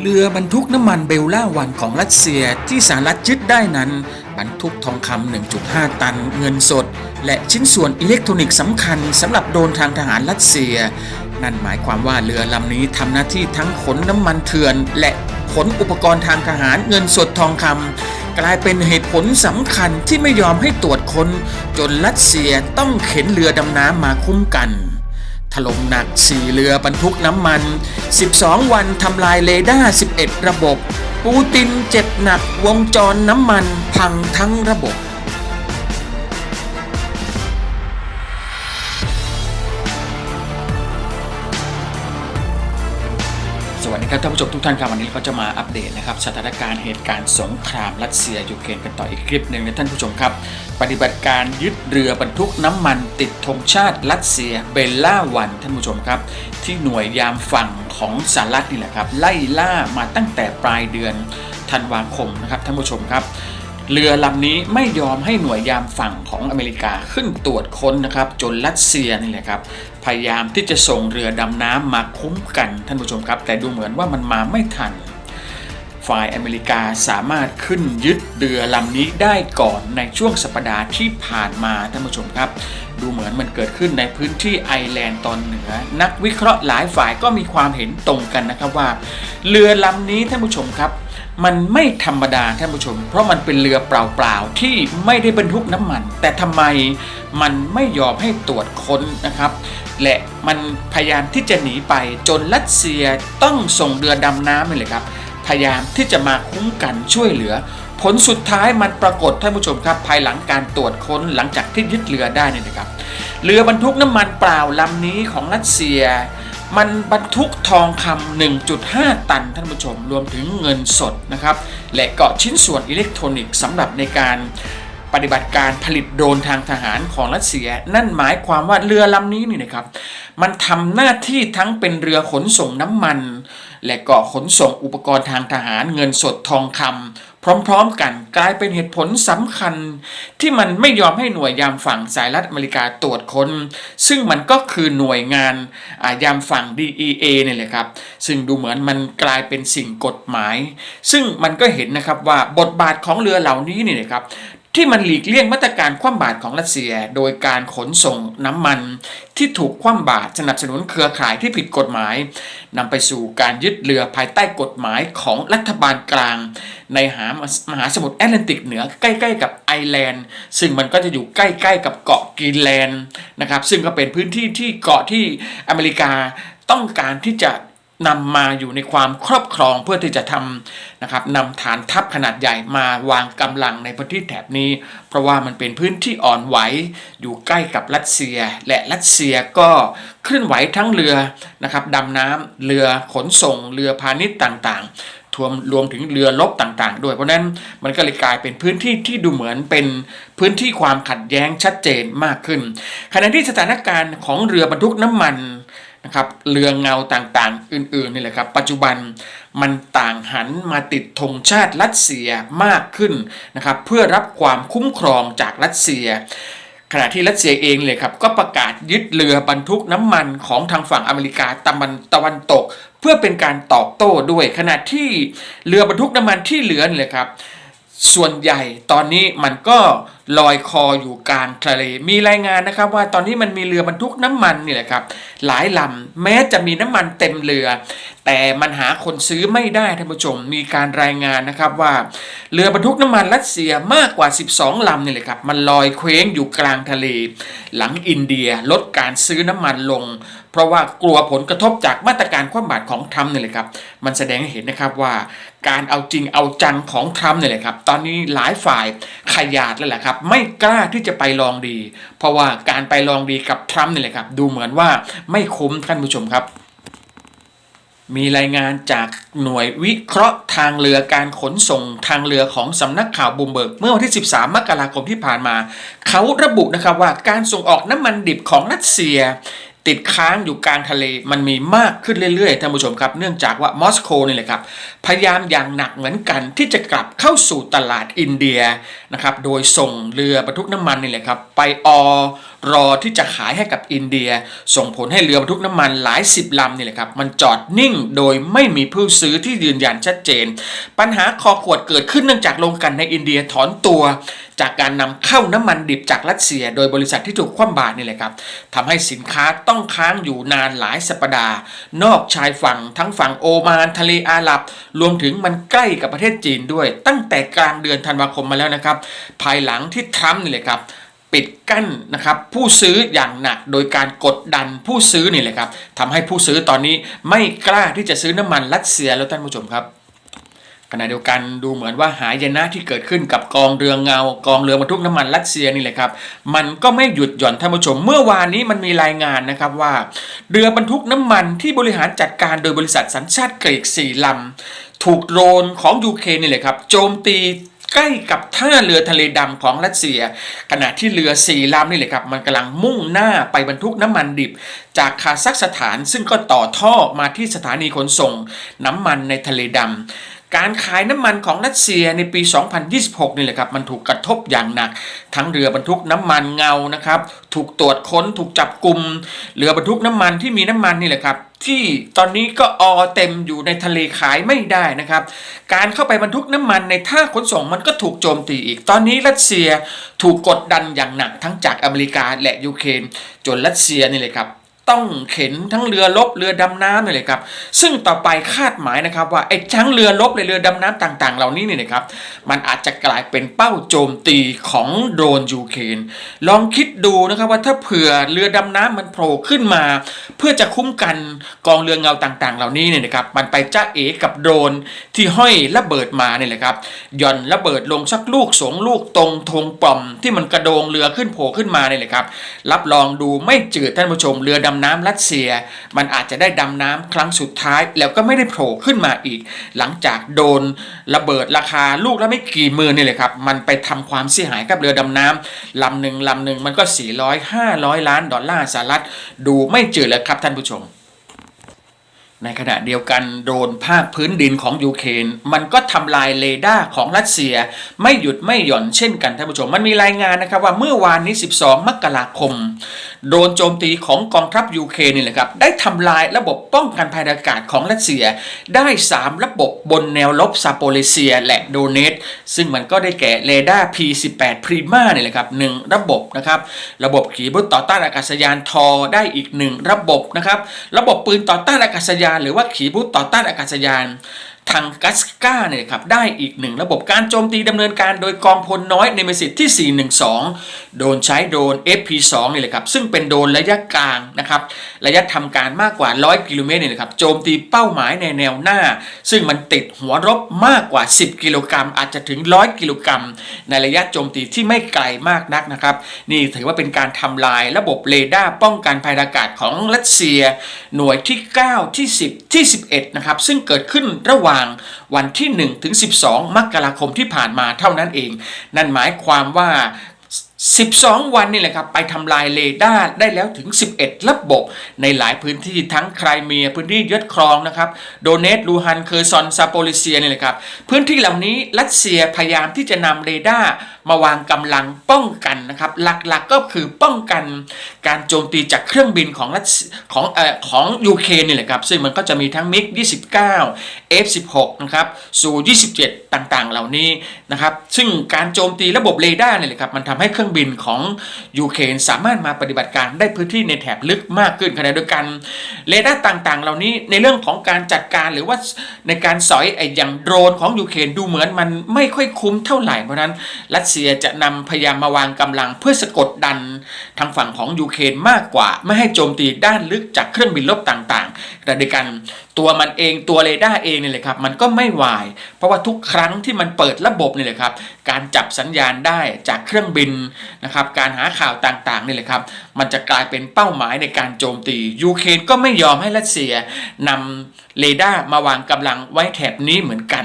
เรือบรรทุกน้ำมันเบลล่าวันของรัสเซียที่สหรัฐยึดได้นั้น บรรทุกทองคำ 1.5 ตันเงินสด และชิ้นส่วนอิเล็กทรอนิกส์สำคัญสำหรับโดนทางทหารรัสเซีย นั่นหมายความว่าเรือลำนี้ทำหน้าที่ทั้งขนน้ำมันเถื่อน และขนอุปกรณ์ทางทหารเงินสดทองคำกลายเป็นเหตุผลสำคัญที่ไม่ยอมให้ตรวจค้น จนรัสเซียต้องเข็นเรือดำน้ำมาคุ้มกัน ถล่มหนัก 4 เรือบรรทุกน้ำมัน 12 วันทำลายเลดา11 ระบบ ปูตินเจ็บหนักวงจรน้ำมันพังทั้งระบบ วัสดีครับท่านผู้ชมทุกท่านครับวันนี้ก็จะมาอัปเดตนะครับสถานการณ์เหตุการณ์สงครามรัสเซียยูเครนกันต่ออีกคลิปหนึ่งนะท่านผู้ชมครับ ปฏิบัติการยึดเรือบรรทุกน้ำมันติดธงชาติรัสเซียเบลล่าวันท่านผู้ชมครับ ที่หน่วยยามฝั่งของสหรัฐนี่แหละครับไล่ล่ามาตั้งแต่ปลายเดือนธันวาคมนะครับท่านผู้ชมครับเรือลำนี้ไม่ยอมให้หน่วยยามฝั่งของอเมริกาขึ้นตรวจค้นนะครับ จนรัสเซียนี่แหละครับ พยายามที่จะส่งเรือดำน้ำมาคุ้มกันท่านผู้ชมครับ แต่ดูเหมือนว่ามันมาไม่ทัน ฝ่ายอเมริกาสามารถขึ้นยึดเรือลำนี้ได้ก่อนในช่วงสัปดาห์ที่ผ่านมาท่านผู้ชมครับ ดูเหมือนมันเกิดขึ้นในพื้นที่ไอร์แลนด์ตอนเหนือ นักวิเคราะห์หลายฝ่ายก็มีความเห็นตรงกันนะครับว่า เรือลำนี้ท่านผู้ชมครับ มันไม่ธรรมดาท่านผู้ชม เพราะมันเป็นเรือเปล่าๆที่ไม่ได้บรรทุกน้ำมัน แต่ทำไมมันไม่ยอมให้ตรวจค้นนะครับ และมันพยายามที่จะหนีไปจนรัสเซียต้องส่งเรือดำน้ำเลยครับ พยายามที่จะมาคุ้มกันช่วยเหลือ ผลสุดท้ายมันปรากฏท่านผู้ชมครับ ภายหลังการตรวจค้นหลังจากที่ยึดเรือได้นี่นะครับ เรือบรรทุกน้ำมันเปล่าลำนี้ของรัสเซีย มันบรรทุกทองคำ1.5 ตันท่านผู้ชมรวมถึงเงินสดนะครับและก็ชิ้นส่วนอิเล็กทรอนิกส์สำหรับในการ ปฏิบัติการผลิตโดรนทางทหารของรัสเซีย นั่นหมายความว่าเรือลำนี้นี่นะครับ มันทำหน้าที่ทั้งเป็นเรือขนส่งน้ำมัน และก็ขนส่งอุปกรณ์ทางทหารเงินสดทองคำพร้อมๆ กันกลายเป็นเหตุผลสำคัญ ที่มันไม่ยอมให้หน่วยยามฝั่งสหรัฐอเมริกาตรวจค้น ซึ่งมันก็คือหน่วยงานายามฝั่ง DEA เนี่ยแหละครับ ซึ่งดูเหมือนมันกลายเป็นสิ่งกฎหมาย ซึ่งมันก็เห็นนะครับว่าบทบาทของเรือเหล่านี้เนี่ยนะครับ ที่มันหลีกเลี่ยงมาตรการคว่ำบาตรของรัสเซีย โดยการขนส่งน้ำมันที่ถูกคว่ำบาตรสนับสนุนเครือข่ายที่ผิดกฎหมายนำไปสู่การยึดเรือภายใต้กฎหมายของรัฐบาลกลาง ในหามหาสมุทรแอตแลนติกเหนือใกล้ๆกับไอร์แลนด์ ซึ่งมันก็จะอยู่ใกล้ๆกับเกาะกรีนแลนด์นะครับซึ่งก็เป็นพื้นที่ที่เกาะที่อเมริกาต้องการที่จะ นำมาอยู่ในความครอบครองเพื่อที่จะทำนะครับนำฐานทัพขนาดใหญ่มาวางกำลังในพื้นที่แถบนี้ เพราะว่ามันเป็นพื้นที่อ่อนไหวอยู่ใกล้กับรัสเซีย และรัสเซียก็เคลื่อนไหวทั้งเรือนะครับดำน้ำเรือขนส่ง เรือพาณิชย์ต่างๆทวมรวมถึงเรือลบต่างๆ ด้วยเพราะฉะนั้นมันก็เลยกลายเป็นพื้นที่ที่ดูเหมือนเป็นพื้นที่ความขัดแย้งชัดเจนมากขึ้นขณะที่สถานการณ์ของเรือบรรทุกน้ำมัน นะครับเรือเงาต่างๆ อื่นๆนี่แหละครับ ปัจจุบันมันต่างหันมาติดธงชาติรัสเซียมากขึ้นนะครับเพื่อรับความคุ้มครองจากรัสเซีย ขณะที่รัสเซียเองเลยครับก็ประกาศยึดเรือบรรทุกน้ำมันของทางฝั่งอเมริกาตะวันตะวันตก เพื่อเป็นการตอบโต้ด้วย ขณะที่เรือบรรทุกน้ำมันที่เหลือนี่เลยครับส่วนใหญ่ตอนนี้มันก็ ลอยคออยู่กลางทะเล มีรายงานนะครับว่าตอนนี้มันมีเรือบรรทุกน้ำมันนี่แหละครับ หลายลำแม้จะมีน้ำมันเต็มเรือ แต่มันหาคนซื้อไม่ได้ท่านผู้ชม มีการรายงานนะครับว่า เรือบรรทุกน้ำมันรัสเซียมากกว่า 12ลำนี่แหละครับ มันลอยเคว้งอยู่กลางทะเล หลังอินเดียลดการซื้อน้ำมันลง เพราะว่ากลัวผลกระทบจากมาตรการคว่ำบาตรของทรัมป์นี่แหละครับ มันแสดงให้เห็นนะครับว่า การเอาจริงเอาจังของทรัมป์นี่แหละครับ ตอนนี้หลายฝ่ายขยาดแล้วแหละครับไม่กล้าที่จะไปลองดี เพราะว่าการไปลองดีกับทรัมป์นี่แหละครับ ดูเหมือนว่าไม่คุ้มท่านผู้ชมครับ มีรายงานจากหน่วยวิเคราะห์ทางเรือการขนส่งทางเรือของสำนักข่าวบูมเบิร์ก เมื่อวันที่ 13 มกราคมที่ผ่านมา เขาระบุนะครับว่าการส่งออกน้ำมันดิบของรัสเซีย ติดค้างอยู่กลางทะเลมันมีมากขึ้นเรื่อยๆท่านผู้ชมครับเนื่องจากว่ามอสโกนี่แหละครับพยายามอย่างหนักเหมือนกันที่จะกลับเข้าสู่ตลาดอินเดียนะครับโดยส่งเรือบรรทุกน้ำมันนี่แหละครับไปออรอที่จะขายให้กับอินเดีย ส่งผลให้เรือบรรทุกน้ำมันหลายสิบลำนี่แหละครับมันจอดนิ่งโดยไม่มีผู้ซื้อที่ยืนยันชัดเจน ปัญหาคอขวดเกิดขึ้นเนื่องจากโรงกันในอินเดียถอนตัว จากการนำเข้าน้ำมันดิบจากรัสเซีย โดยบริษัทที่ถูกคว่ำบาตรนี่แหละครับทำให้สินค้าต้องค้างอยู่นานหลายสัปดาห์ นอกชายฝั่งทั้งฝั่งโอมานทะเลอาหรับ รวมถึงมันใกล้กับประเทศจีนด้วย ตั้งแต่กลางเดือนธันวาคมมาแล้วนะครับ ภายหลังที่ทรัมป์นี่แหละครับปิดกั้นนะครับผู้ซื้ออย่างหนักโดยการกดดันผู้ซื้อนี่แหละครับทำให้ผู้ซื้อตอนนี้ไม่กล้าที่จะซื้อน้ำมันรัสเซียแล้วท่านผู้ชมครับ ขณะเดียวกันดูเหมือนว่าหายนะที่เกิดขึ้นกับกองเรือเงากองเรือบรรทุกน้ำมันรัสเซียนี่แหละครับ มันก็ไม่หยุดหย่อนท่านผู้ชม เมื่อวานนี้มันมีรายงานนะครับว่า เรือบรรทุกน้ำมันที่บริหารจัดการโดยบริษัทสัญชาติกรีกสี่ลำถูกโดรนของยูเครนนี่แหละครับโจมตีใกล้กับท่าเรือทะเลดำของรัสเซีย ขณะที่เรือสี่ลำนี่แหละครับ มันกำลังมุ่งหน้าไปบรรทุกน้ำมันดิบ จากคาซัคสถานซึ่งก็ต่อท่อมาที่สถานีขนส่งน้ำมันในทะเลดำ การขายน้ำมันของรัสเซียในปี 2026 นี่แหละครับ มันถูกกระทบอย่างหนัก ทั้งเรือบรรทุกน้ำมันเงานะครับ ถูกตรวจค้น ถูกจับกลุ่มเรือบรรทุกน้ำมันที่มีน้ำมันนี่แหละครับ ที่ตอนนี้ก็ออเต็มอยู่ในทะเลขายไม่ได้นะครับ การเข้าไปบรรทุกน้ำมันในท่าขนส่งมันก็ถูกโจมตีอีก ตอนนี้รัสเซียถูกกดดันอย่างหนักทั้งจากอเมริกาและยูเครนจนรัสเซียนี่เลยครับ ต้องเข็นทั้งเรือรบเรือดำน้ำเลยครับ ซึ่งต่อไปคาดหมายนะครับว่าไอ้ทั้งเรือรบและเรือดำน้ำต่าง ๆ เหล่านี้เนี่ยนะครับ มันอาจจะกลายเป็นเป้าโจมตีของโดรนยูเครนลองคิดดูนะครับว่าถ้าเผื่อเรือดำน้ำมันโผล่ขึ้นมา เพื่อจะคุ้มกันกองเรือเงาต่าง ๆ เหล่านี้เนี่ยนะครับ มันไปจ้าเอกับโดรนที่ห้อยระเบิดมาเนี่ยแหละครับย่อนระเบิดลงสักลูกสองลูกตรงธงปล่อม ที่มันกระโดงเรือขึ้นโผล่ขึ้นมาเนี่ยแหละครับรับรองดูไม่จืดท่านผู้ชมเรือดำน้ำรัสเซีย มันอาจจะได้ดำน้ำครั้งสุดท้าย แล้วก็ไม่ได้โผล่ขึ้นมาอีก หลังจากโดนระเบิดราคาลูกละไม่กี่หมื่นนี่เลยครับ มันไปทำความเสียหายกับเรือดำน้ำลำหนึ่งลำหนึ่งมันก็ 400 500 ล้านดอลลาร์สหรัฐดูไม่จืดเลยครับท่านผู้ชมในขณะเดียวกันโดรนภาคพื้นดินของยูเครนมันก็ทำลายเรดาร์ของรัสเซีย ไม่หยุดไม่หย่อนเช่นกันท่านผู้ชม มันมีรายงานนะครับว่าเมื่อวานนี้ 12 มกราคม โดนโจมตีของกองทัพยูเครนนี่แหละครับ ได้ทำลายระบบป้องกันภัยอากาศของรัสเซีย ได้ 3 ระบบบนแนวลบซาโปเลเซียและโดเนตซึ่งมันก็ได้แก่เรดาร์ P18 Prima นี่แหละครับหนึ่งระบบนะครับ ระบบขีปนาวุธต่อต้านอากาศยานทอได้อีกหนึ่งระบบนะครับ ระบบปืนต่อต้านอากาศยาน หรือว่าขีปนาวุธต่อต้านอากาศยาน ทางกัสกาเนี่ยครับได้อีกหนึ่งระบบการโจมตีดำเนินการโดยกองพลน้อยในเมสิตที่ 412 โดนใช้โดน FP2 นี่แหละครับซึ่งเป็นโดนระยะกลางนะครับระยะทำการมากกว่า 100 กิโลเมตรเนี่ยนะครับโจมตีเป้าหมายในแนวหน้า ซึ่งมันติดหัวรบมากกว่า 10 กิโลกรัม อาจจะถึง 100 กิโลกรัม ในระยะโจมตีที่ไม่ไกลมากนักนะครับนี่ถือว่าเป็นการทำลายระบบเรดาร์ป้องกันภัยอากาศของรัสเซีย หน่วยที่ 9 ที่ 10 ที่ 11นะครับซึ่งเกิดขึ้นระหว่างวันที่ 1 ถึง 12 มกราคมที่ผ่านมาเท่านั้นเอง นั่นหมายความว่า 12 วันนี่แหละครับ ไปทำลายเรดาร์ได้แล้วถึง 11 ระบบ ในหลายพื้นที่ทั้งไครเมีย พื้นที่ยึดครองนะครับ โดเนตลูฮัน เคอร์ซอน ซาโปลิเซียนี่แหละครับ พื้นที่เหล่านี้รัสเซียพยายามที่จะนำเรดาร์มาวางกำลังป้องกันนะครับหลักๆก็คือป้องกันการโจมตีจากเครื่องบินของรัสของเอ่อของยูเครนนี่แหละครับซึ่งมันก็จะมีทั้งมิก29 F16 นะครับซู27 ต่างๆ เหล่านี้นะครับซึ่งการโจมตีระบบเรดาร์เนี่ยแหละครับมันทำให้เครื่องบินของยูเครนสามารถมาปฏิบัติการได้พื้นที่ในแถบลึกมากขึ้นขณะเดียวกันเรดาร์ต่างๆ เหล่านี้ในเรื่องของการจัดการหรือว่าในการสอยไอ้อย่างโดรนของยูเครนดูเหมือนมันไม่ค่อยคุ้มเท่าไหร่เพราะฉะนั้นรัสเซียจะนำพยายามมาวางกำลังเพื่อสะกดดันทางฝั่งของยูเครนมากกว่า ไม่ให้โจมตีด้านลึกจากเครื่องบินรบต่างๆขณะเดียวกันตัวมันเองตัวเรดาร์เองเนี่ยเลยครับมันก็ไม่วาย เพราะว่าทุกครั้งที่มันเปิดระบบนี่เลยครับการจับสัญญาณได้จากเครื่องบินนะครับการหาข่าวต่างๆนี่เลยครับมันจะกลายเป็นเป้าหมายในการโจมตียูเครนก็ไม่ยอมให้รัสเซียนำเรดาร์มาวางกำลังไว้แถบนี้เหมือนกัน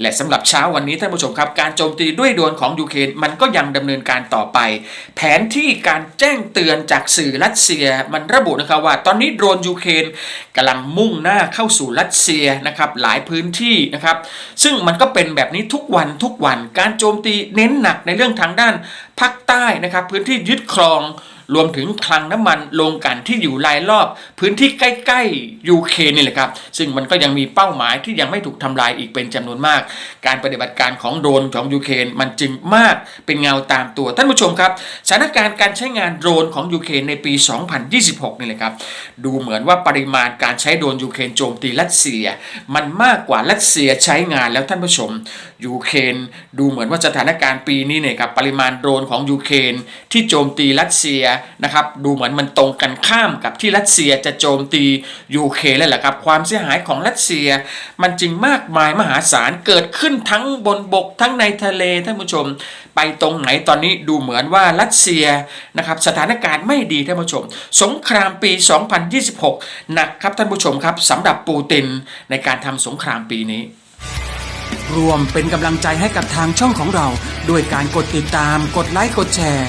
และสำหรับเช้าวันนี้ท่านผู้ชมครับ การโจมตีด้วยโดรนของยูเครนมันก็ยังดำเนินการต่อไป แผนที่การแจ้งเตือนจากสื่อรัสเซีย มันระบุนะครับว่า ตอนนี้โดรนยูเครนกำลังมุ่งหน้าเข้าสู่รัสเซียนะครับหลายพื้นที่นะครับ ซึ่งมันก็เป็นแบบนี้ทุกวันทุกวันการโจมตีเน้นหนักในเรื่องทางด้านภาคใต้นะครับพื้นที่ยึดครอง รวมถึงคลังน้ำมันโรงกันที่อยู่รายรอบ พื้นที่ใกล้ๆยูเคนี่แหละครับ ซึ่งมันก็ยังมีเป้าหมายที่ยังไม่ถูกทำลายอีกเป็นจำนวนมาก การปฏิบัติการของโดรนของยูเคนมันจึงมากเป็นเงาตามตัว ท่านผู้ชมครับสถานการณ์การใช้งานโดรนของยูเคนในปี 2026 นี่แหละครับ ดูเหมือนว่าปริมาณการใช้โดรนยูเคนโจมตีรัสเซีย มันมากกว่ารัสเซียใช้งานแล้วท่านผู้ชมยูเคนดูเหมือนว่าสถานการณ์ปีนี้เนี่ยครับปริมาณโดรนของยูเคนที่โจมตีรัสเซียนะครับดูเหมือนมันตรงกันข้ามกับที่รัสเซียจะโจมตียูเครนเลยแหละครับความเสียหายของรัสเซีย มันจึงมากมายมหาศาลเกิดขึ้นทั้งบนบกทั้งในทะเลท่านผู้ชม ไปตรงไหนตอนนี้ดูเหมือนว่ารัสเซียนะครับสถานการณ์ไม่ดีท่านผู้ชม สงครามปี 2026 หนักครับท่านผู้ชมครับสำหรับปูตินในการทำสงครามปีนี้รวมเป็นกำลังใจให้กับทางช่องของเรา ด้วยการกดติดตาม กดไลค์ กดแชร์